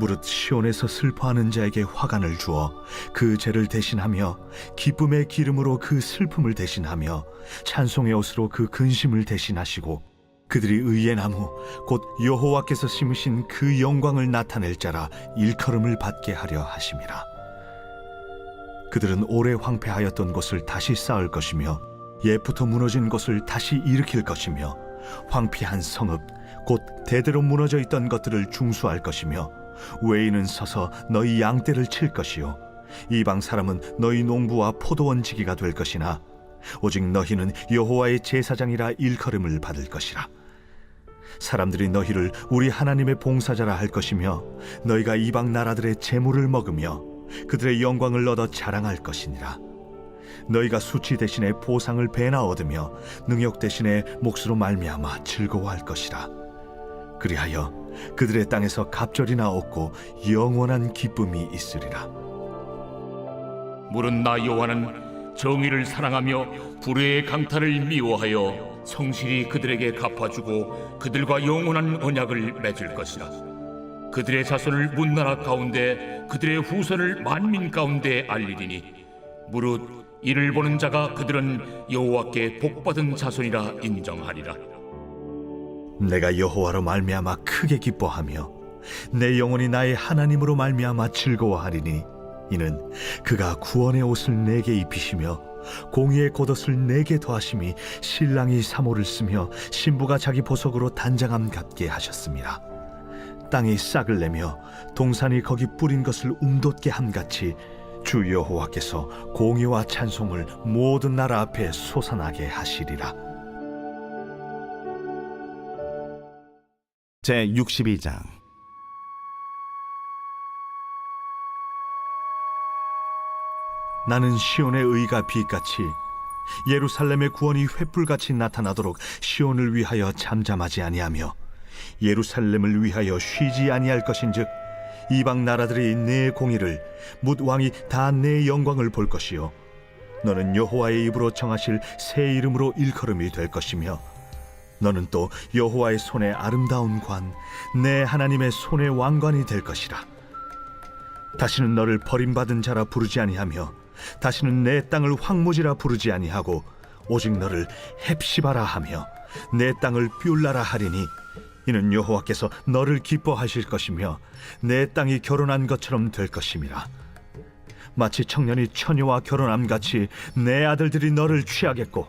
무릇 시온에서 슬퍼하는 자에게 화관을 주어 그 죄를 대신하며 기쁨의 기름으로 그 슬픔을 대신하며 찬송의 옷으로 그 근심을 대신하시고 그들이 의의 나무 곧 여호와께서 심으신 그 영광을 나타낼 자라 일컬음을 받게 하려 하심이라. 그들은 오래 황폐하였던 곳을 다시 쌓을 것이며 옛부터 무너진 곳을 다시 일으킬 것이며 황폐한 성읍 곧 대대로 무너져 있던 것들을 중수할 것이며 외인은 서서 너희 양떼를 칠 것이요. 이방 사람은 너희 농부와 포도원 지기가 될 것이나 오직 너희는 여호와의 제사장이라 일컬음을 받을 것이라. 사람들이 너희를 우리 하나님의 봉사자라 할 것이며 너희가 이방 나라들의 재물을 먹으며 그들의 영광을 얻어 자랑할 것이니라. 너희가 수치 대신에 보상을 배나 얻으며 능욕 대신에 몫으로 말미암아 즐거워할 것이라. 그리하여 그들의 땅에서 갑절이나 얻고 영원한 기쁨이 있으리라. 물은 나 여호와는 정의를 사랑하며 불의의 강탈을 미워하여 성실히 그들에게 갚아주고 그들과 영원한 언약을 맺을 것이라. 그들의 자손을 문나라 가운데 그들의 후손을 만민 가운데 알리리니 무릇 이를 보는 자가 그들은 여호와께 복받은 자손이라 인정하리라 내가 여호와로 말미암아 크게 기뻐하며 내 영혼이 나의 하나님으로 말미암아 즐거워하리니 이는 그가 구원의 옷을 내게 입히시며 공의의 겉옷을 내게 더하심이 신랑이 사모를 쓰며 신부가 자기 보석으로 단장함 같게 하셨습니다. 땅이 싹을 내며 동산이 거기 뿌린 것을 움돋게 함같이 주 여호와께서 공의와 찬송을 모든 나라 앞에 솟아나게 하시리라. 제 62장. 나는 시온의 의가 빛같이 예루살렘의 구원이 횃불같이 나타나도록 시온을 위하여 잠잠하지 아니하며 예루살렘을 위하여 쉬지 아니할 것인즉 이방 나라들이 내 공의를 묻 왕이 다 내 영광을 볼 것이요. 너는 여호와의 입으로 정하실 새 이름으로 일컬음이 될 것이며 너는 또 여호와의 손에 아름다운 관 내 하나님의 손의 왕관이 될 것이라. 다시는 너를 버림받은 자라 부르지 아니하며 다시는 내 땅을 황무지라 부르지 아니하고 오직 너를 헵시바라 하며 내 땅을 뷸라라 하리니 이는 여호와께서 너를 기뻐하실 것이며 내 땅이 결혼한 것처럼 될 것임이라. 마치 청년이 처녀와 결혼함 같이 내 아들들이 너를 취하겠고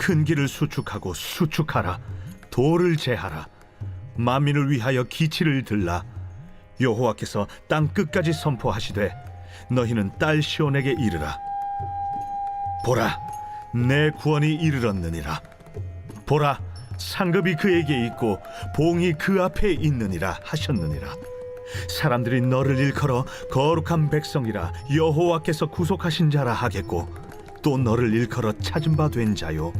큰 길을 수축하고 수축하라. 돌을 제하라. 만민을 위하여 기치를 들라. 여호와께서 땅 끝까지 선포하시되 너희는 딸 시온에게 이르라. 보라 내 구원이 이르렀느니라. 보라 상급이 그에게 있고 봉이 그 앞에 있느니라 하셨느니라. 사람들이 너를 일컬어 거룩한 백성이라 여호와께서 구속하신 자라 하겠고 또 너를 일컬어 찾은 바 된 자요.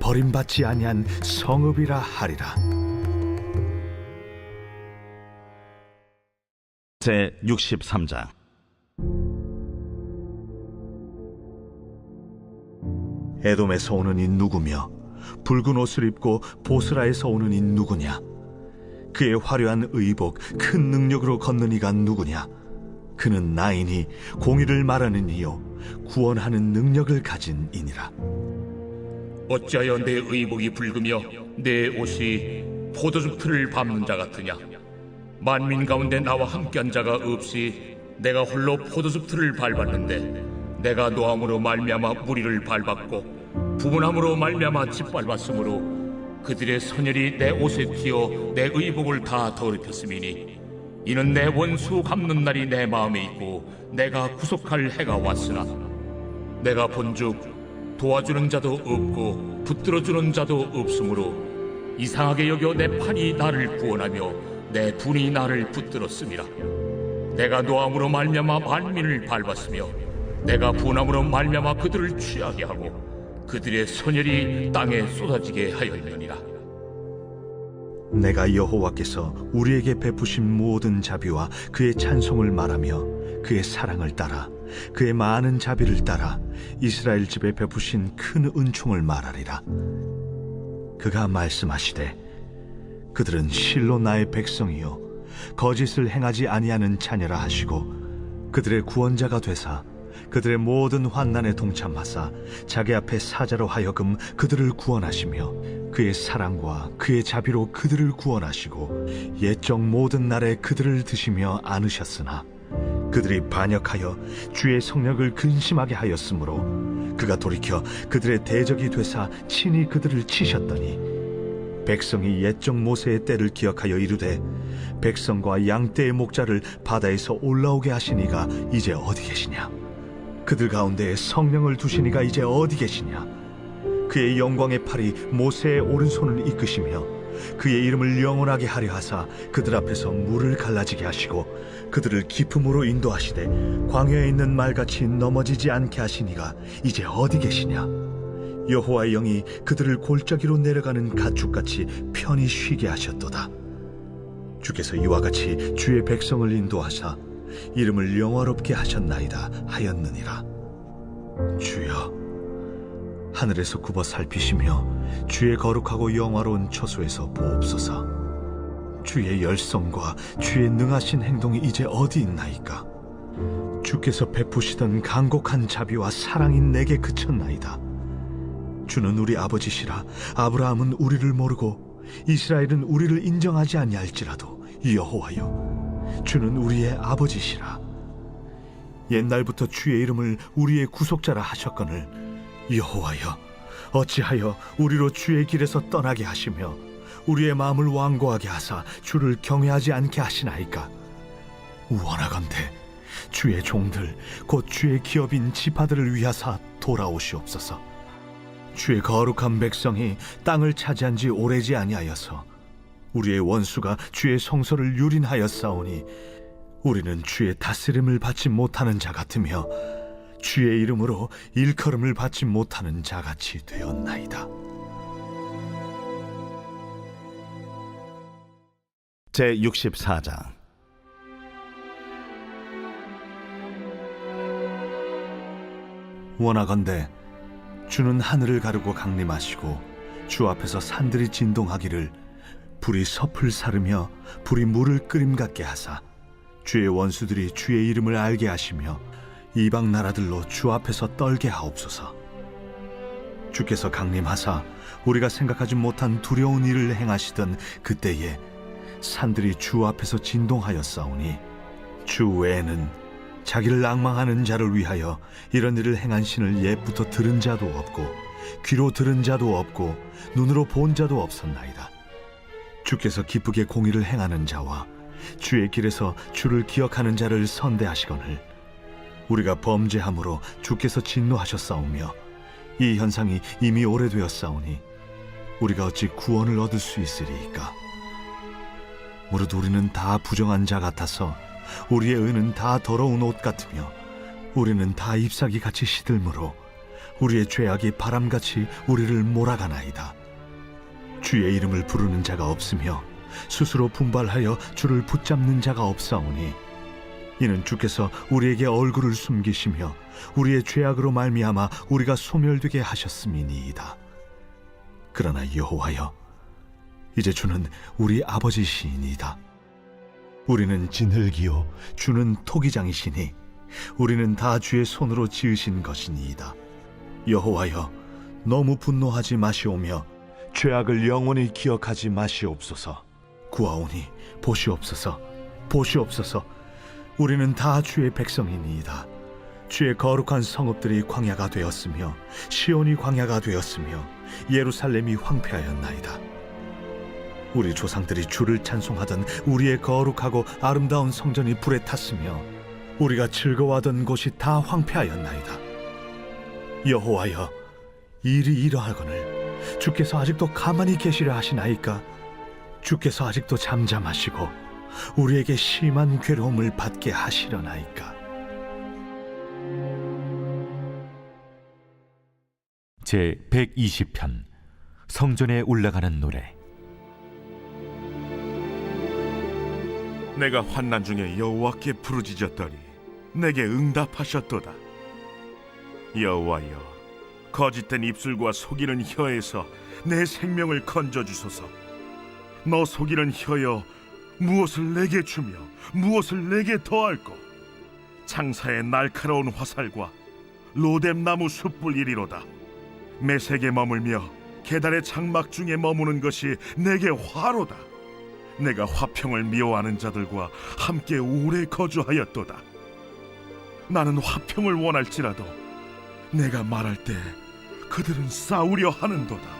버림받지 아니한 성읍이라 하리라. 제 63장. 에돔에서 오는 이 누구며 붉은 옷을 입고 보스라에서 오는 이 누구냐? 그의 화려한 의복 큰 능력으로 걷는 이가 누구냐? 그는 나인이 공의를 말하는 이요. 구원하는 능력을 가진 이니라. 어찌하여 내 의복이 붉으며 내 옷이 포도즙 틀을 밟는 자 같으냐? 만민 가운데 나와 함께한 자가 없이 내가 홀로 포도즙 틀을 밟았는데 내가 노함으로 말미암아 무리를 밟았고 부분함으로 말미암아 짓밟았으므로 그들의 선열이 내 옷에 튀어 내 의복을 다 더럽혔음이니 이는 내 원수 갚는 날이 내 마음에 있고 내가 구속할 해가 왔으나 내가 본즉 도와주는 자도 없고 붙들어주는 자도 없으므로 이상하게 여겨 내 팔이 나를 구원하며 내 분이 나를 붙들었음이라 내가 노함으로 말미암아 만민을 밟았으며 내가 분함으로 말미암아 그들을 취하게 하고 그들의 선열이 땅에 쏟아지게 하였느니라 내가 여호와께서 우리에게 베푸신 모든 자비와 그의 찬송을 말하며 그의 사랑을 따라 그의 많은 자비를 따라 이스라엘 집에 베푸신 큰 은총을 말하리라. 그가 말씀하시되 그들은 실로 나의 백성이요 거짓을 행하지 아니하는 자녀라 하시고 그들의 구원자가 되사 그들의 모든 환난에 동참하사 자기 앞에 사자로 하여금 그들을 구원하시며 그의 사랑과 그의 자비로 그들을 구원하시고 옛적 모든 날에 그들을 드시며 안으셨으나 그들이 반역하여 주의 성령을 근심하게 하였으므로 그가 돌이켜 그들의 대적이 되사 친히 그들을 치셨더니 백성이 옛적 모세의 때를 기억하여 이르되 백성과 양떼의 목자를 바다에서 올라오게 하시니가 이제 어디 계시냐 그들 가운데 성령을 두시니가 이제 어디 계시냐? 그의 영광의 팔이 모세의 오른손을 이끄시며 그의 이름을 영원하게 하려 하사 그들 앞에서 물을 갈라지게 하시고 그들을 기품으로 인도하시되 광야에 있는 말같이 넘어지지 않게 하시니가 이제 어디 계시냐? 여호와의 영이 그들을 골짜기로 내려가는 가축같이 편히 쉬게 하셨도다. 주께서 이와 같이 주의 백성을 인도하사 이름을 영화롭게 하셨나이다 하였느니라. 주여 하늘에서 굽어 살피시며 주의 거룩하고 영화로운 처소에서 보옵소서. 주의 열성과 주의 능하신 행동이 이제 어디 있나이까? 주께서 베푸시던 간곡한 자비와 사랑이 내게 그쳤나이다. 주는 우리 아버지시라 아브라함은 우리를 모르고 이스라엘은 우리를 인정하지 아니할지라도 여호와여 주는 우리의 아버지시라. 옛날부터 주의 이름을 우리의 구속자라 하셨거늘 여호와여 어찌하여 우리로 주의 길에서 떠나게 하시며 우리의 마음을 완고하게 하사 주를 경외하지 않게 하시나이까? 원하건대 주의 종들 곧 주의 기업인 지파들을 위하사 돌아오시옵소서. 주의 거룩한 백성이 땅을 차지한 지 오래지 아니하여서 우리의 원수가 주의 성소를 유린하였사오니 우리는 주의 다스림을 받지 못하는 자 같으며 주의 이름으로 일컬음을 받지 못하는 자 같이 되었나이다. 제 64장 원하건대 주는 하늘을 가르고 강림하시고 주 앞에서 산들이 진동하기를 불이 섭을 사르며 불이 물을 끓임 같게 하사 주의 원수들이 주의 이름을 알게 하시며 이방 나라들로 주 앞에서 떨게 하옵소서 주께서 강림하사 우리가 생각하지 못한 두려운 일을 행하시던 그때에 산들이 주 앞에서 진동하였사오니 주 외에는 자기를 낭망하는 자를 위하여 이런 일을 행한 신을 옛부터 들은 자도 없고 귀로 들은 자도 없고 눈으로 본 자도 없었나이다. 주께서 기쁘게 공의를 행하는 자와 주의 길에서 주를 기억하는 자를 선대하시거늘 우리가 범죄함으로 주께서 진노하셨사오며 이 현상이 이미 오래되었사오니 우리가 어찌 구원을 얻을 수 있으리이까 무릇 우리는 다 부정한 자 같아서 우리의 의는 다 더러운 옷 같으며 우리는 다 잎사귀 같이 시들므로 우리의 죄악이 바람같이 우리를 몰아가나이다. 주의 이름을 부르는 자가 없으며 스스로 분발하여 주를 붙잡는 자가 없사오니 이는 주께서 우리에게 얼굴을 숨기시며 우리의 죄악으로 말미암아 우리가 소멸되게 하셨음이니이다. 그러나 여호와여 이제 주는 우리 아버지시이니이다. 우리는 진흙이요 주는 토기장이시니 우리는 다 주의 손으로 지으신 것이니이다. 여호와여 너무 분노하지 마시오며 죄악을 영원히 기억하지 마시옵소서. 구하오니 보시옵소서. 보시옵소서. 우리는 다 주의 백성이니이다. 주의 거룩한 성읍들이 광야가 되었으며 시온이 광야가 되었으며 예루살렘이 황폐하였나이다. 우리 조상들이 주를 찬송하던 우리의 거룩하고 아름다운 성전이 불에 탔으며 우리가 즐거워하던 곳이 다 황폐하였나이다. 여호와여, 일이 이러하거늘 주께서 아직도 가만히 계시려 하시나이까? 주께서 아직도 잠잠하시고 우리에게 심한 괴로움을 받게 하시려나이까? 제 120편 성전에 올라가는 노래 내가 환난 중에 여호와께 부르짖었더니 내게 응답하셨도다. 여호와여, 거짓된 입술과 속이는 혀에서 내 생명을 건져 주소서. 너 속이는 혀여, 무엇을 내게 주며 무엇을 내게 더할꼬? 창사의 날카로운 화살과 로뎀 나무 숯불 이리로다. 매색에 머물며 계달의 장막 중에 머무는 것이 내게 화로다. 내가 화평을 미워하는 자들과 함께 오래 거주하였도다. 나는 화평을 원할지라도 내가 말할 때 그들은 싸우려 하는도다.